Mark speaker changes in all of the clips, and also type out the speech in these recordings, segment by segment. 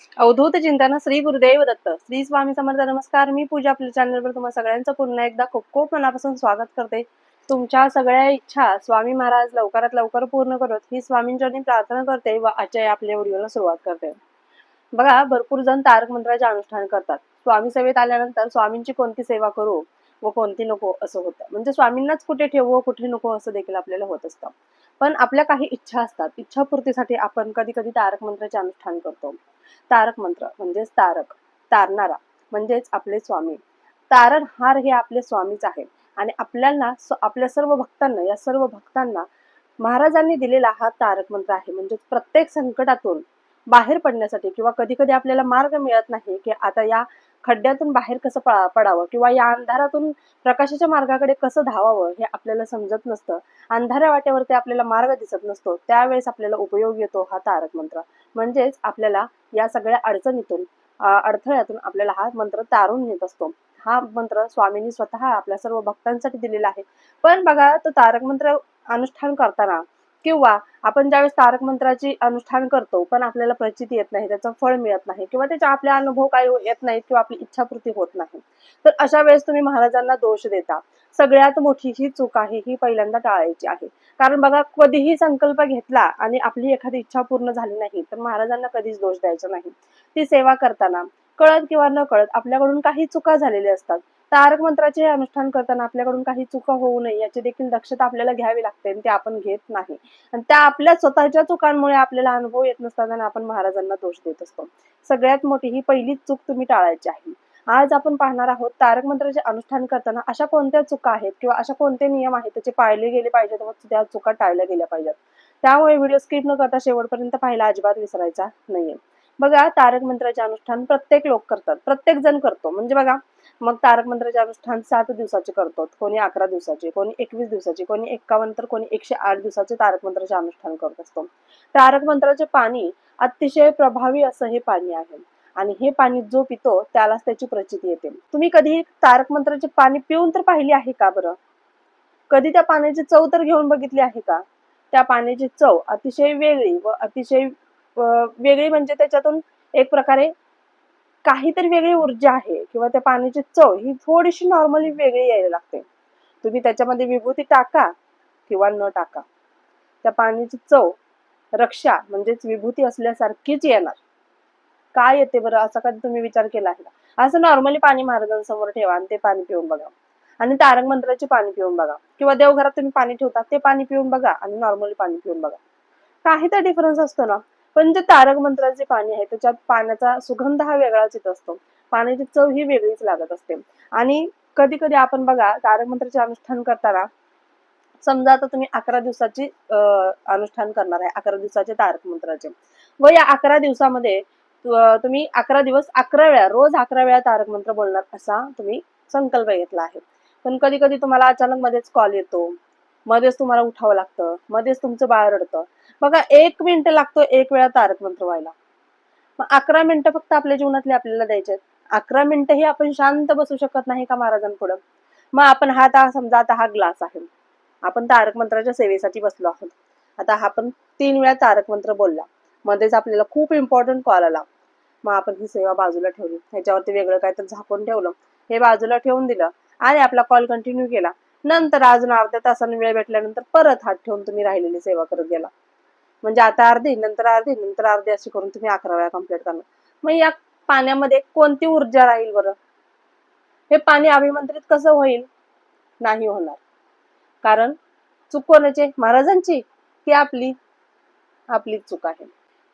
Speaker 1: अवधूत चिंतन श्री गुरुदेव दत्त. श्री स्वामी समर्थ नमस्कार. मी पूजा आपल्या चॅनलवर तुम्हाला सगळ्यांचं पुन्हा एकदा खूप खूप मनापासून स्वागत करते. तुमच्या सगळ्या इच्छा स्वामी महाराज लवकरात लवकर पूर्ण करत ही स्वामींच्या प्रार्थना करते व आजच्या आपल्या व्हिडिओला सुरुवात करते. बघा भरपूर जण तारक मंत्राचे अनुष्ठान करतात. स्वामी सेवेत आल्यानंतर स्वामींची कोणती सेवा करू? व कोणती नको असं होतं. म्हणजे स्वामींनाच कुठे ठेवू कुठे नको असं देखील आपल्याला होत असतं. पण आपल्या काही इच्छा असतात. इच्छापूर्तीसाठी आपण कधी कधी तारक मंत्राचे अनुष्ठान करतो. तारक मंत्र म्हणजेच तारक तारणारा म्हणजेच आपले स्वामी. तारणहार हे आपले स्वामीच आहे. आणि आपल्याला आपल्या सर्व भक्तांना या सर्व भक्तांना महाराजांनी दिलेला हा तारक मंत्र आहे. म्हणजे प्रत्येक संकटातून बाहेर पडण्यासाठी किंवा कधी कधी आपल्याला मार्ग मिळत नाही की आता या खड्ड्यातून बाहेर कसं पळा- पडावं? किंवा या अंधारातून प्रकाशाच्या मार्गाकडे कसं धावावं? हे आपल्याला समजत नसतं. अंधाऱ्या वाटेवरती आपल्याला मार्ग दिसत नसतो. त्यावेळेस आपल्याला उपयोग येतो हा तारक मंत्र. म्हणजेच आपल्याला या सगळ्या अडचणीतून अडथळ्यातून आपल्याला हा मंत्र तारून नेत असतो. हा मंत्र स्वामींनी स्वतः आपल्या सर्व भक्तांसाठी दिलेला आहे. पण बघा तो तारक मंत्र अनुष्ठान करताना किंवा आपण ज्यावेळेस तारक मंत्राची अनुष्ठान करतो पण आपल्याला प्रचिती येत नाही त्याचं फळ मिळत नाही किंवा त्याचा आपल्या अनुभव काही येत नाहीत किंवा आपली इच्छापूर्ती होत नाही तर अशा वेळेस तुम्ही महाराजांना दोष देता. सगळ्यात मोठी ही चूक आहे ही पहिल्यांदा टाळायची आहे. कारण बघा कधीही संकल्प घेतला आणि आपली एखादी इच्छा पूर्ण झाली नाही तर महाराजांना कधीच दोष द्यायचा नाही. ती सेवा करताना कळत किंवा न कळत आपल्याकडून काही चुका झालेल्या असतात. तारक मंत्राचे अनुष्ठान करताना आपल्याकडून काही चुका होऊ नये याची देखील दक्षता आपल्याला घ्यावी लागते आणि ते आपण घेत नाही. आणि त्या आपल्या स्वतःच्या चुकांमुळे आपल्याला अनुभव येत नसताना आपण महाराजांना दोष देत असतो. सगळ्यात मोठी ही पहिलीच चूक तुम्ही टाळायची आहे. आज आपण पाहणार आहोत तारक मंत्राचे अनुष्ठान करताना अशा कोणत्या चुका आहेत किंवा अशा कोणते नियम आहेत त्याचे पाळले गेले पाहिजेत व त्या चुका टाळल्या गेल्या पाहिजेत. त्यामुळे व्हिडिओ स्किप न करता शेवटपर्यंत पाहायला अजिबात विसरायचा नाहीये. बघा तारक मंत्राचे अनुष्ठान प्रत्येक लोक करतात प्रत्येक जण करतो. म्हणजे बघा मग तारक मंत्राचे अनुष्ठान सात दिवसाचे करतात. कोणी अकरा दिवसाचे कोणी एकवीस दिवसाचे कोणी एक्कावन्न तर कोणी एकशे आठ दिवसाचे तारक मंत्राचे अनुष्ठान करत असतो. तारक मंत्राचे पाणी अतिशय प्रभावी असं हे पाणी आहे. आणि हे पाणी जो पितो त्यालाच त्याची प्रचिती येते. तुम्ही कधी तारक मंत्राचे पाणी पिऊन तर पाहिली आहे का बरं? कधी त्या पाण्याची चव तर घेऊन बघितली आहे का? त्या पाण्याची चव अतिशय वेगळी व अतिशय वेगळी म्हणजे त्याच्यातून एक प्रकारे काहीतरी वेगळी ऊर्जा आहे किंवा त्या पाण्याची चव ही थोडीशी नॉर्मली वेगळी यायला लागते. तुम्ही त्याच्यामध्ये विभूती टाका किंवा न टाका. त्या पाण्याची चव रक्षा म्हणजेच विभूती असल्यासारखीच येणार. काय येते बरं? असा कधी तुम्ही विचार केला आहे का? असं नॉर्मली पाणी महाराजांसमोर ठेवा आणि ते पाणी पिऊन बघा. आणि तारक मंत्राचे पाणी पिऊन बघा. किंवा देवघरात तुम्ही पाणी ठेवता ते पाणी पिऊन बघा आणि नॉर्मली पाणी पिऊन बघा. काही तर डिफरन्स असतो ना. पण जे तारक मंत्राचे पाणी आहे त्याच्यात पाण्याचा सुगंध हा वेगळाच येत असतो. पाण्याची चव ही वेगळीच लागत असते. आणि कधी कधी आपण बघा तारक मंत्राचे अनुष्ठान करताना समजा आता तुम्ही अकरा दिवसाची अं, अनुष्ठान करणार आहे अकरा दिवसाचे तारक मंत्राचे. व या अकरा दिवसामध्ये तुम्ही अकरा दिवस अकरा वेळा रोज अकरा वेळा तारक मंत्र बोलणार असा तुम्ही संकल्प घेतला आहे. पण कधी कधी तुम्हाला अचानक मध्येच कॉल येतो. मध्येच तुम्हाला उठावं लागतं मध्येच तुमचं बाळ रडतं. बघा एक मिनिट लागतो एक वेळा तारक मंत्र व्हायला. मग अकरा मिनिटं फक्त आपल्या जीवनातले आपल्याला द्यायचे अकरा अकरा मिनिटंही आपण शांत बसू शकत नाही का महाराजांपुढं? मग आपण हा आता समजा आता हा ग्लास आहे. आपण तारक मंत्राच्या सेवेसाठी बसलो आहोत. आता हा आपण तीन वेळा तारक मंत्र बोलला. मध्येच आपल्याला खूप इम्पॉर्टंट कॉल आला. मग आपण ही सेवा बाजूला ठेवली. ह्याच्यावरती वेगळं काय तर झाकून ठेवलं. हे बाजूला ठेवून दिलं आणि आपला कॉल कंटिन्यू केला. नंतर अजून अर्ध्या तासाने वेळ भेटल्यानंतर परत हात ठेवून तुम्ही राहिलेली सेवा करत गेला. म्हणजे आता अर्धी नंतर अर्धी नंतर अर्धी अशी करून तुम्ही अकरा वेळा कंप्लीट करणार. मग या पाण्यामध्ये कोणती ऊर्जा राहील बरं? हे पाणी अभिमंत्रित कसं होईल? नाही होणार. कारण चूक कोणाचे? महाराजांची की आपली? आपली चूक आहे.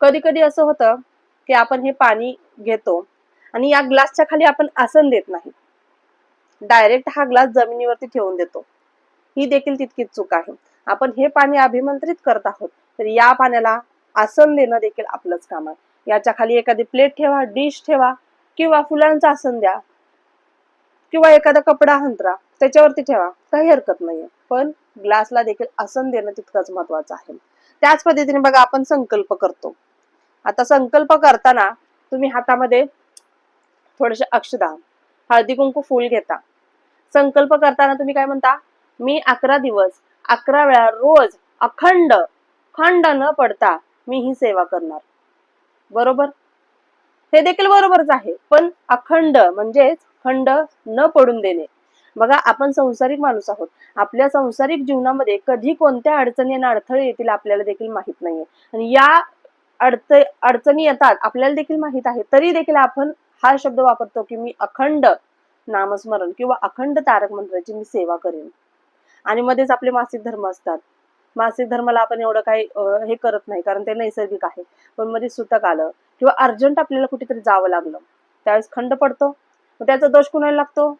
Speaker 1: कधी कधी असं होतं की आपण हे पाणी घेतो आणि या ग्लासच्या खाली आपण आसन देत नाही. डायरेक्ट हा ग्लास जमिनीवरती ठेवून देतो. ही देखील तितकीच चूक आहे. आपण हे पाणी अभिमंत्रित करत आहोत तर या पाण्याला आसन देणं देखील आपलंच काम आहे. याच्या खाली एखादी प्लेट ठेवा डिश ठेवा किंवा फुलांचं आसन द्या किंवा एखादा कपडा हंतरा त्याच्यावरती ठेवा काही हरकत नाहीये. पण ग्लासला देखील आसन देणं तितकंच महत्वाचं आहे. त्याच पद्धतीने बघा आपण संकल्प करतो. आता संकल्प करताना तुम्ही हातामध्ये थोडेसे अक्षदा हळदी कुंकू फूल घेता. संकल्प करताना तुम्ही काय म्हणता? मी अकरा दिवस अकरा वेळा रोज अखंड खंड न पडता मी ही सेवा करणार. बरोबर? हे देखील बरोबरच आहे. पण अखंड म्हणजेच खंड न पडून देणे. बघा आपण संसारिक माणूस आहोत. आपल्या संसारिक जीवनामध्ये कधी कोणत्या अडचणी आणि अडथळे येतील आपल्याला देखील माहीत नाहीये. आणि या अडथ अडचणी येतात आपल्याला देखील माहीत आहे. तरी देखील आपण हा शब्द वापरतो की मी अखंड नामस्मरण किंवा अखंड तारक मंत्राची मी सेवा करेन. आणि मध्येच आपले मासिक धर्म असतात. मासिक धर्माला आपण एवढं काही हे करत नाही कारण ते नैसर्गिक आहे. पण मध्ये सुतक आलं किंवा अर्जंट आपल्याला कुठेतरी जावं लागलं. त्यावेळेस खंड पडतो. मग त्याचा दोष कुणाला लागतो?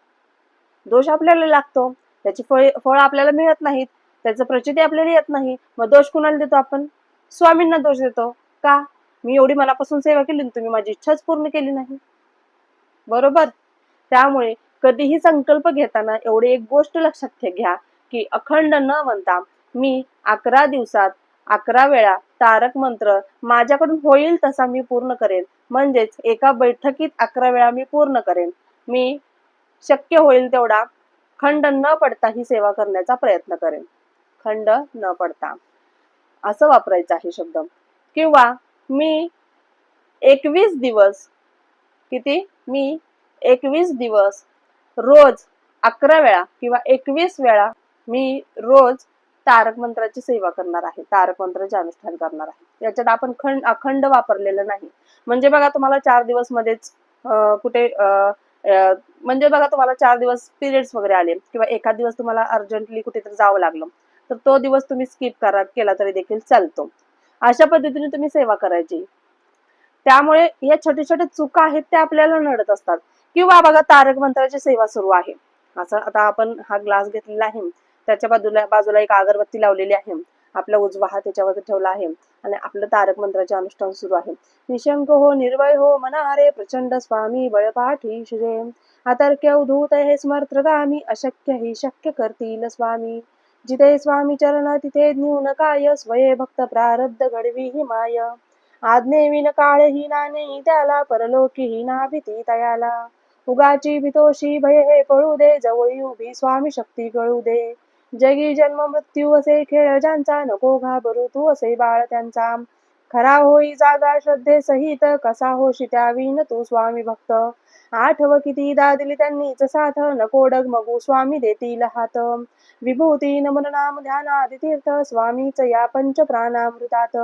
Speaker 1: दोष आपल्याला लागतो. त्याची फळ फळ आपल्याला मिळत नाहीत. त्याचं प्रचिती आपल्याला येत नाही. मग दोष कुणाला देतो आपण? स्वामींना दोष देतो. का? मी एवढी मनापासून सेवा केली तुम्ही माझी इच्छाच पूर्ण केली नाही. बरोबर? त्यामुळे कधीही संकल्प घेताना एवढी एक गोष्ट लक्षात घ्या की अखंड न म्हणता मी अकरा दिवसात अकरा वेळा तारक मंत्र माझ्याकडून होईल तसा मी पूर्ण करेन. म्हणजेच एका बैठकीत अकरा वेळा मी पूर्ण करेन. मी शक्य होईल तेवढा खंड न पडता ही सेवा करण्याचा प्रयत्न करेन. खंड न पडता. असं वापरायचा आहे शब्द. किंवा मी एकवीस दिवस किती? मी एकवीस दिवस रोज अकरा वेळा किंवा एकवीस वेळा मी रोज तारक मंत्राची सेवा करणार आहे तारक मंत्राचे अनुष्ठान करणार आहे. याच्यात आपण खंड अखंड वापरलेलं नाही. म्हणजे बघा तुम्हाला चार दिवस मध्येच कुठे म्हणजे बघा तुम्हाला चार दिवस पिरियड्स वगैरे आले किंवा एखाद दिवस तुम्हाला अर्जंटली कुठेतरी जावं लागलं तर तो दिवस तुम्ही स्किप करा केला तरी देखील चालतो. अशा पद्धतीने तुम्ही सेवा करायची. त्यामुळे या छोट्या छोट्या चुका आहेत त्या आपल्याला नडत असतात. किंवा बघा तारक मंत्राची सेवा सुरू आहे. असं आता आपण हा ग्लास घेतलेला आहे. त्याच्या बाजूला बाजूला एक अगरबत्ती लावलेली आहे. आपला उजवा हा त्याच्यावर ठेवला आहे. आणि आपलं तारक मंत्राचे अनुष्ठान सुरू आहे. निशंक हो निर्भय हो मनारे प्रचंड स्वामी बळपाठी श्रे अतर्क्य उधूत हे स्मर्त्रगामी अशक्य हे शक्य करतील स्वामी. जिथे स्वामी चरण तिथे न्यून काय स्वये भक्त प्रारब्ध घडवी हि माय. आज्ञे विन काळ ही त्याला परलोकी ही ना भीती तयाला उगाची भितोशी भय हे पळू दे जवळी उभी स्वामी शक्ती कळू दे. जगी जन्म मृत्यू असे खेळ ज्यांचा नको घाबरू तू असे बाळ त्यांचा. खरा होई जागा श्रद्धे सहित कसा होशी त्यावीन तू स्वामी भक्त. आठव किती दा दिली त्यांनीच साथ नको डगमगू स्वामी देतील हात. विभूती नमन नाम ध्यानादि तीर्थ स्वामीच या पंच प्राणामृतात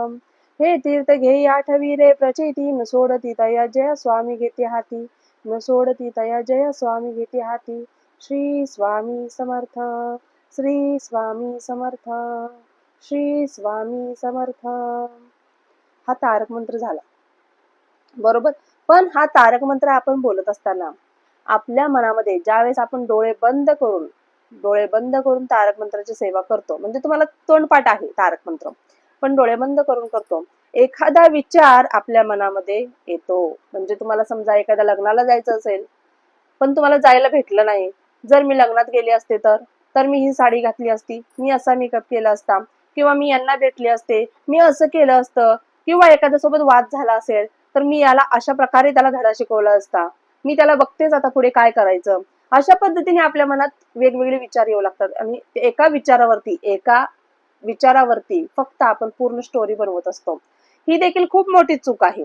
Speaker 1: हे तीर्थ घेई आठवी रे प्रचिती न सोडती तया जय स्वामी घेते हाती न सोडती तया जय स्वामी घेते हाती श्री स्वामी समर्थ श्री स्वामी समर्थ श्री स्वामी समर्थ हा तारक मंत्र झाला. बरोबर? पण हा तारक मंत्र आपण बोलत असताना आपल्या मनामध्ये ज्यावेळेस आपण डोळे बंद करून डोळे बंद करून तारक मंत्राची सेवा करतो म्हणजे तुम्हाला तोंडपाठ आहे तारक मंत्र. पण डोळे बंद करून करतो. एखादा विचार आपल्या मनामध्ये येतो. म्हणजे तुम्हाला समजा एखाद्या लग्नाला जायचं असेल पण तुम्हाला जायला भेटलं नाही. जर मी लग्नात गेले असते तर? तर मी ही साडी घातली असती. मी असा मेकअप केला असता. किंवा मी यांना भेटले असते. मी असं केलं असतं. किंवा एखाद्यासोबत वाद झाला असेल तर मी याला अशा प्रकारे त्याला धडा शिकवला असता. मी त्याला बघतेच आता पुढे काय करायचं. अशा पद्धतीने आपल्या मनात वेगवेगळे विचार येऊ लागतात. आणि एका विचारावरती एका विचारावरती फक्त आपण पूर्ण स्टोरी बनवत असतो. ही देखील खूप मोठी चूक आहे.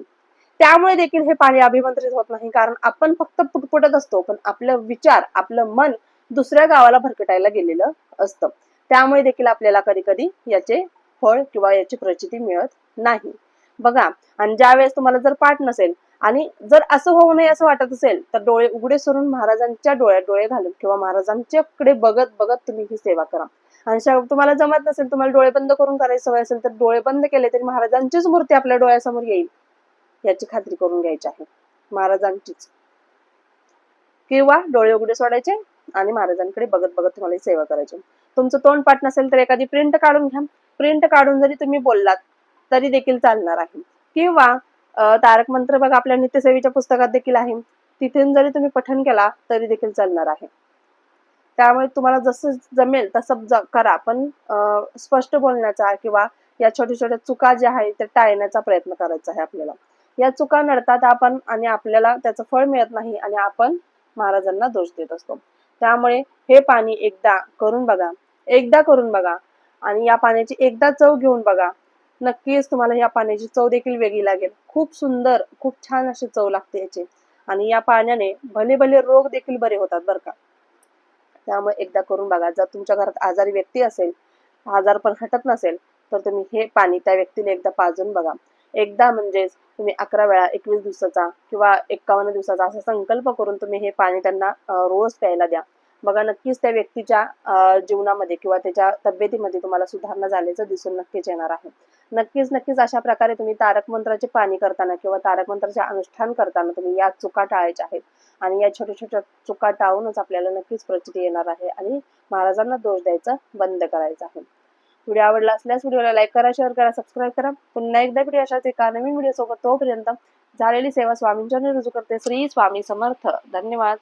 Speaker 1: त्यामुळे देखील हे पाणी अभिमंत्रित होत नाही. कारण आपण फक्त पुटपुटत असतो पण आपलं विचार आपलं मन दुसऱ्या गावाला भरकटायला गेलेलं असतं. त्यामुळे देखील आपल्याला कधी कधी याचे फळ किंवा याची प्रचिती मिळत नाही. बघा आणि ज्या वेळेस तुम्हाला जर पाठ नसेल आणि जर असं होऊ नये असं वाटत असेल तर डोळे उघडे सोडून महाराजांच्या डोळ्यात डोळे घालून किंवा महाराजांच्याकडे बघत बघत तुम्ही ही सेवा करा. आणि तुम्हाला जमत नसेल तुम्हाला डोळे बंद करून करायची सवय असेल तर डोळे बंद केले तरी महाराजांचीच मूर्ती आपल्या डोळ्यासमोर येईल. याची खात्री करून घ्यायची आहे. महाराजांचीच. किंवा डोळे उघडे सोडायचे आणि महाराजांकडे बघत बघत तुम्हाला सेवा करायची. तुमचं तोंड पाठ नसेल तर एखादी प्रिंट काढून घ्या. प्रिंट काढून जरी तुम्ही बोललात तरी देखील चालणार आहे. किंवा तारक मंत्र बघा आपल्या नित्यसेवेच्या पुस्तकात देखील आहे. तिथून जरी तुम्ही पठन केला तरी देखील चालणार आहे. त्यामुळे तुम्हाला जसं जमेल तसं ज- करा. पण स्पष्ट बोलण्याचा किंवा या छोट्या छोट्या चुका ज्या आहेत त्या टाळण्याचा प्रयत्न करायचा आहे आपल्याला. या चुका नडतात आपण आणि आपल्याला त्याचं फळ मिळत नाही आणि आपण महाराजांना दोष देत असतो. त्यामुळे हे पाणी एकदा करून बघा. एकदा करून बघा. आणि या पाण्याची एकदा चव घेऊन बघा. नक्कीच तुम्हाला या पाण्याची चव देखील वेगळी लागेल. खूप सुंदर खूप छान अशी चव लागते याची. आणि या पाण्याने भले भले रोग देखील बरे होतात बरं का. त्यामुळे एकदा करून बघा. जर तुमच्या घरात आजारी व्यक्ती असेल आजार पण हटत नसेल तर तुम्ही हे पाणी त्या व्यक्तीने एकदा पाजून बघा. एकदा म्हणजेच तुम्ही अकरा वेळा एकवीस दिवसाचा किंवा एकावन्न दिवसाचा असा संकल्प करून तुम्ही हे पाणी त्यांना रोज प्यायला द्या. बघा नक्कीच त्या व्यक्तीच्या जीवनामध्ये किंवा त्याच्या तब्येतीमध्ये तुम्हाला सुधारणा झाल्याचं दिसून नक्कीच येणार आहे. नक्कीच नक्कीच अशा प्रकारे तुम्ही तारक मंत्राचे पाणी करताना किंवा तारक मंत्राचे अनुष्ठान करताना तुम्ही या चुका टाळायच्या आहेत. आणि या छोट्या छोट्या चुका टाळूनच आपल्याला नक्कीच प्रचिती येणार आहे आणि महाराजांना दोष द्यायचा बंद करायचा आहे. व्हिडिओ आवडला असल्यास व्हिडिओला लाईक करा शेअर करा सबस्क्राईब करा. पुन्हा एकदा व्हिडिओ अशाच एका नवीन व्हिडिओ सोबत तोपर्यंत झालेली सेवा स्वामींच्या रुजू करते. श्री स्वामी समर्थ. धन्यवाद.